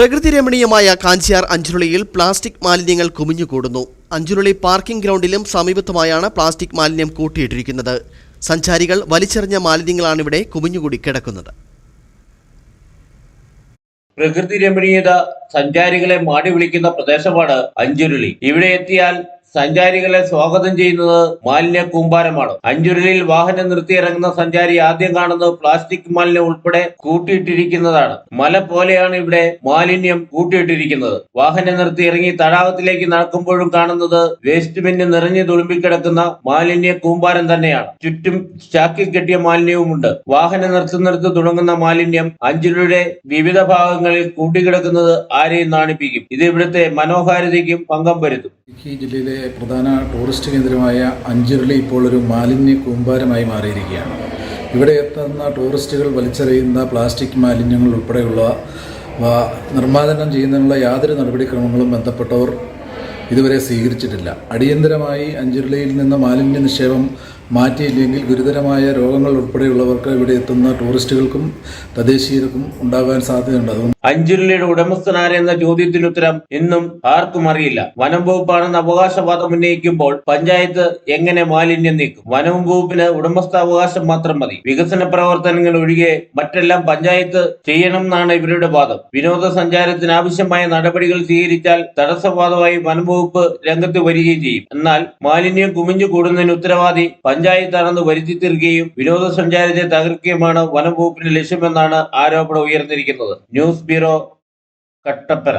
പ്രകൃതി രമണീയമായ കാഞ്ചിയാർ അഞ്ചുരുളിയിൽ പ്ലാസ്റ്റിക് മാലിന്യങ്ങൾ കുമിഞ്ഞുകൂടുന്നു. അഞ്ചുരുളി പാർക്കിംഗ് ഗ്രൗണ്ടിലും സമീപത്തുമായാണ് പ്ലാസ്റ്റിക് മാലിന്യം കൂട്ടിയിട്ടിരിക്കുന്നത്. സഞ്ചാരികൾ വലിച്ചെറിഞ്ഞ മാലിന്യങ്ങളാണ് ഇവിടെ കുമിഞ്ഞുകൂടി കിടക്കുന്നത്. പ്രകൃതി രമണീയത സഞ്ചാരികളെ മാടി വിളിക്കുന്ന പ്രദേശമാണ് അഞ്ചുരുളി. ഇവിടെ എത്തിയാൽ സഞ്ചാരികളെ സ്വാഗതം ചെയ്യുന്നത് മാലിന്യ കൂമ്പാരമാണ്. അഞ്ചുരുളിൽ വാഹനം നിർത്തിയിറങ്ങുന്ന സഞ്ചാരി ആദ്യം കാണുന്നത് പ്ലാസ്റ്റിക് മാലിന്യം ഉൾപ്പെടെ കൂട്ടിയിട്ടിരിക്കുന്നതാണ്. മല പോലെയാണ് ഇവിടെ മാലിന്യം കൂട്ടിയിട്ടിരിക്കുന്നത്. വാഹനം നിർത്തി ഇറങ്ങി തടാകത്തിലേക്ക് നടക്കുമ്പോഴും കാണുന്നത് വേസ്റ്റ് ബിന്ന് നിറഞ്ഞു തുളുമ്പിക്കിടക്കുന്ന മാലിന്യ കൂമ്പാരം തന്നെയാണ്. ചുറ്റും ചാക്കി കെട്ടിയ മാലിന്യവുമുണ്ട്. വാഹനം നിർത്തുന്നിടത്ത് തുടങ്ങുന്ന മാലിന്യം അഞ്ചുരുളിയുടെ വിവിധ ഭാഗങ്ങളിൽ കൂട്ടിക്കിടക്കുന്നത് ആരെയും നാണിപ്പിക്കും. ഇത് ഇവിടുത്തെ മനോഹാരിതയ്ക്കും പങ്കം വരുത്തും. ഇടുക്കി ജില്ലയിലെ പ്രധാന ടൂറിസ്റ്റ് കേന്ദ്രമായ അഞ്ചുരുളി ഇപ്പോൾ ഒരു മാലിന്യ കൂമ്പാരമായി മാറിയിരിക്കുകയാണ്. ഇവിടെ എത്തുന്ന ടൂറിസ്റ്റുകൾ വലിച്ചെറിയുന്ന പ്ലാസ്റ്റിക് മാലിന്യങ്ങൾ ഉൾപ്പെടെയുള്ള നിർമ്മാർജനം ചെയ്യുന്നതിനുള്ള യാതൊരു നടപടിക്രമങ്ങളും ബന്ധപ്പെട്ടവർ ഇതുവരെ സ്വീകരിച്ചിട്ടില്ല. അടിയന്തരമായി അഞ്ചുരുളിയിൽ നിന്ന് മാലിന്യ നിക്ഷേപം മാറ്റിയില്ലെങ്കിൽ ഗുരുതരമായ രോഗങ്ങൾ ഉൾപ്പെടെയുള്ളവർക്ക് ഇവിടെ എത്തുന്ന ടൂറിസ്റ്റുകൾക്കും തദ്ദേശീയർക്കും ഉണ്ടാകാൻ സാധ്യതയുണ്ട്. അഞ്ചുരുളിയുടെ ഉടമസ്ഥനാരെന്ന ചോദ്യത്തിന് ഉത്തരം ഇന്നും ആർക്കും അറിയില്ല. വനം വകുപ്പാണെന്ന് അവകാശവാദം ഉന്നയിക്കുമ്പോൾ പഞ്ചായത്ത് എങ്ങനെ മാലിന്യം നീക്കും? വനം വകുപ്പിന് ഉടമസ്ഥാവകാശം മാത്രം മതി. വികസന പ്രവർത്തനങ്ങൾ ഒഴികെ മറ്റെല്ലാം പഞ്ചായത്ത് ചെയ്യണം എന്നാണ് ഇവരുടെ വാദം. വിനോദസഞ്ചാരത്തിന് ആവശ്യമായ നടപടികൾ സ്വീകരിച്ചാൽ തടസ്സവാദമായി വനം വകുപ്പ് രംഗത്ത് വരികയും ചെയ്യും. എന്നാൽ മാലിന്യം കുമിഞ്ഞു കൂടുന്നതിന് ഉത്തരവാദി പഞ്ചായത്താണെന്ന് വരുത്തി തീർക്കുകയും വിനോദസഞ്ചാരത്തെ തകർക്കുകയുമാണ് വനം വകുപ്പിന്റെ ലക്ഷ്യമെന്നാണ് ആരോപണം ഉയർന്നിരിക്കുന്നത്. News bureau Kattappana.